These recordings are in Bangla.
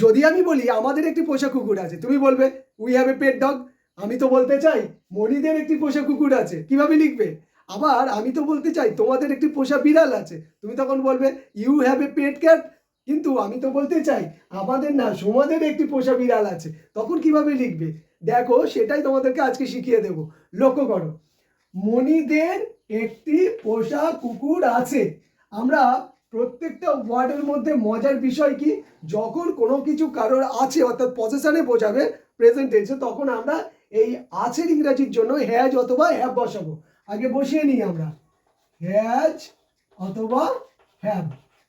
যদি আমি বলি, আমাদের একটি পোষা কুকুর আছে, তুমি বলবে we have a pet dog আমি তো বলতে চাই মনিদের একটি পোষা কুকুর আছে, কীভাবে লিখবে? আবার আমি তো বলতে চাই, তোমাদের একটি পোষা বিড়াল আছে, তুমি তখন বলবে you have a pet cat কিন্তু আমি তো বলতে চাই, আমাদের না সমাজের একটি পোষা বিড়াল আছে, তখন কীভাবে লিখবে? দেখো, সেটাই তোমাদেরকে আজকে শিখিয়ে দেব, লক্ষ্য করো মনিদের একটি পোষা কুকুর আছে, আমরা প্রত্যেকটা ওয়ার্ডের মধ্যে মজার বিষয় কি? যখন কোনো কিছু কারোর আছে, অর্থাৎ পজিশনে বোঝাবে প্রেজেন্ট টেন্সে তখন আমরা এই আছের ইংরাজির জন্য হ্যাজ অথবা হ্যাভ বসাবো। আগে বসিয়ে নিই আমরা। হ্যাজ অথবা হ্যাভ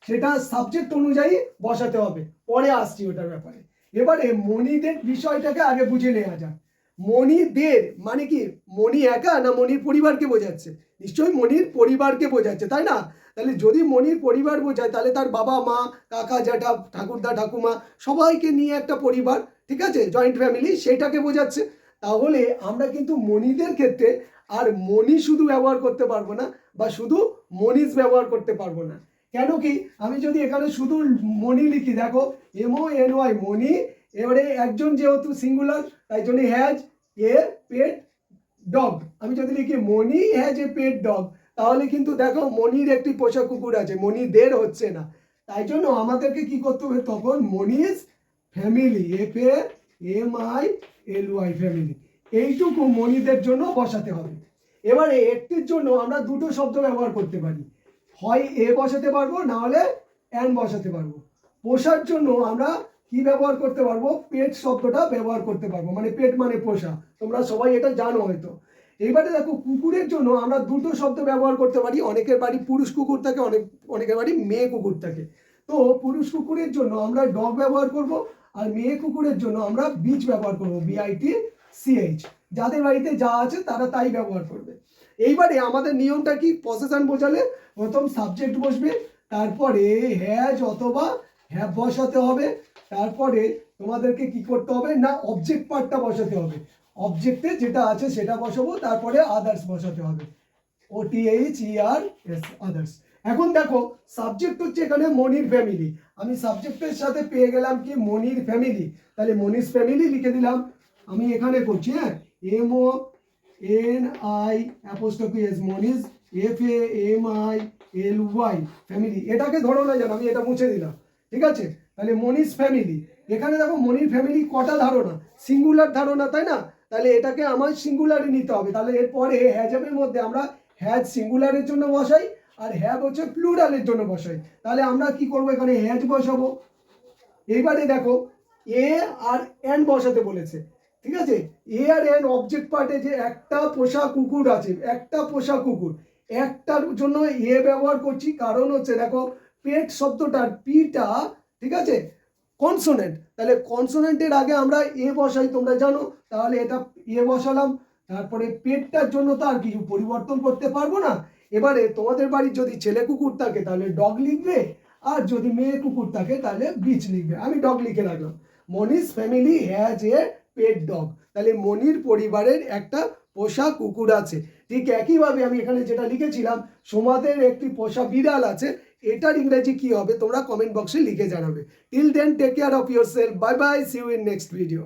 সেটা সাবজেক্ট অনুযায়ী বসাতে হবে। পরে আসছি ওটার ব্যাপারে। এবারে মনিদের বিষয়টাকে আগে বুঝে নেওয়া যাক। মণিদের মানে কি মণি একা না মণির পরিবারকে বোঝাচ্ছে? নিশ্চয়ই মণির পরিবারকে বোঝাচ্ছে, তাই না? তাহলে যদি মণির পরিবার বোঝায়, তাহলে তার বাবা, মা, কাকা, জ্যাঠা, ঠাকুরদা, ঠাকুমা সবাইকে নিয়ে একটা পরিবার, ঠিক আছে? জয়েন্ট ফ্যামিলি সেটাকে বোঝাচ্ছে। তাহলে আমরা কিন্তু মণিদের ক্ষেত্রে আর মণি শুধু ব্যবহার করতে পারব না বা শুধু মনিজ ব্যবহার করতে পারব না। কেন কি, আমি যদি এখানে শুধু মণি লিখি, দেখো এমও এন ওয়াই মণি এবারে একজন যেহেতু সিঙ্গুলার তাই জন্য হ্যাজ এ পেট ডগ আমি যদি লিখি মনি হ্যাজ এ পেট ডগ তাহলে কিন্তু দেখো মনির একটি পোষা কুকুর আছে মনিদের হচ্ছে না। তাই জন্য আমাদেরকে কি করতে হবে? তখন Moni's family F A M I L Y family এইটুকু মনিদের জন্য বসাতে হবে। এবারে একটির জন্য আমরা দুটো শব্দ ব্যবহার করতে পারি। হয় এ বসাতে পারব, না হলে অ্যান বসাতে পারব। পোষার জন্য আমরা কি ব্যবহার করতে পারব? পেট শব্দটা ব্যবহার করতে পারব। মানে পেট মানে পোষা। তোমরা সবাই এটা জানো হয়তো। এইবারে দেখো, কুকুরের জন্য আমরা দুটো শব্দ ব্যবহার করতে পারি। অনেকের বাড়ি পুরুষ কুকুর থাকে, অনেক, অনেকের বাড়ি মেয়ে কুকুর থাকে। তো পুরুষ কুকুরের জন্য আমরা ডগ ব্যবহার করব আর মেয়ে কুকুরের জন্য আমরা বিচ ব্যবহার করব বিআইটি সিএইচ যাদের বাড়িতে যা আছে তারা তাই ব্যবহার করবে। এইবারে আমাদের নিয়মটা কি? পসেশন বোঝালে প্রথম সাবজেক্ট বসবে। তারপরে হ্যাজ অথবা হ্যাভ বসাতে হবে। তারপরে তোমাদেরকে কি করতে হবে? না অবজেক্ট পার্টটা বসাতে হবে। অবজেক্টে যেটা আছে সেটা বসাবো, তারপরে আদার্স বসাতে হবে। O T H E R S others এখন দেখো সাবজেক্ট হচ্ছে এখানে মনির ফ্যামিলি আমি সাবজেক্টের সাথে পেয়ে গেলাম কি? মনির ফ্যামিলি তাহলে মনির ফ্যামিলি লিখে দিলাম। আমি এখানে করছি হ্যাঁ? M O N I apostrophe S Moni's F A M I L Y family এটাকে ধরো না জানো আমি এটা মুছে দিলাম। ঠিক আছে? তাহলে মনিজ ফ্যামিলি এখানে দেখো মনির ফ্যামিলি কটা ধারণা সিঙ্গুলার ধারণা, তাই না? তাহলে এটাকে আমার সিঙ্গুলারে নিতে হবে। তাহলে এরপরে হ্যাজাবের মধ্যে আমরা হ্যাজ সিঙ্গুলারের জন্য বসাই, আর হ্যাব হচ্ছে প্লুরালের জন্য বসাই। তাহলে আমরা কি করব এখানে? হ্যাজ বসাবো। এইবারে দেখো এ আর এন বসাতে বলেছে। ঠিক আছে? এ আর এন অবজেক্ট পার্টে যে একটা পোষা কুকুর আছে, একটা পোষা কুকুর, একটার জন্য এ ব্যবহার করছি। কারণ হচ্ছে দেখো পেট শব্দটার পিটা, ঠিক আছে? কনসোনেন্ট তাহলে কনসোনেন্টের আগে আমরা এ বসাই, তোমরা জানো? তাহলে এটা এ বসালাম। তারপরে পেটটার জন্য তো আর কিছু পরিবর্তন করতে পারব না। এবারে তোমাদের বাড়ির যদি ছেলে কুকুর থাকে, তাহলে ডগ লিখবে। আর যদি মেয়ে কুকুর থাকে, তাহলে বিচ লিখবে। আমি ডগ লিখে রাখলাম। Moni's family has a pet dog তাহলে মনির পরিবারের একটা পোষা কুকুর আছে। ঠিক একইভাবে আমি এখানে যেটা লিখেছিলাম, সোমাদের একটি পোষা বিড়াল আছে, এটার ইংরেজি কি হবে তোমরা কমেন্ট বক্সে লিখে জানাবে। Till then take care of yourself bye bye see you in next video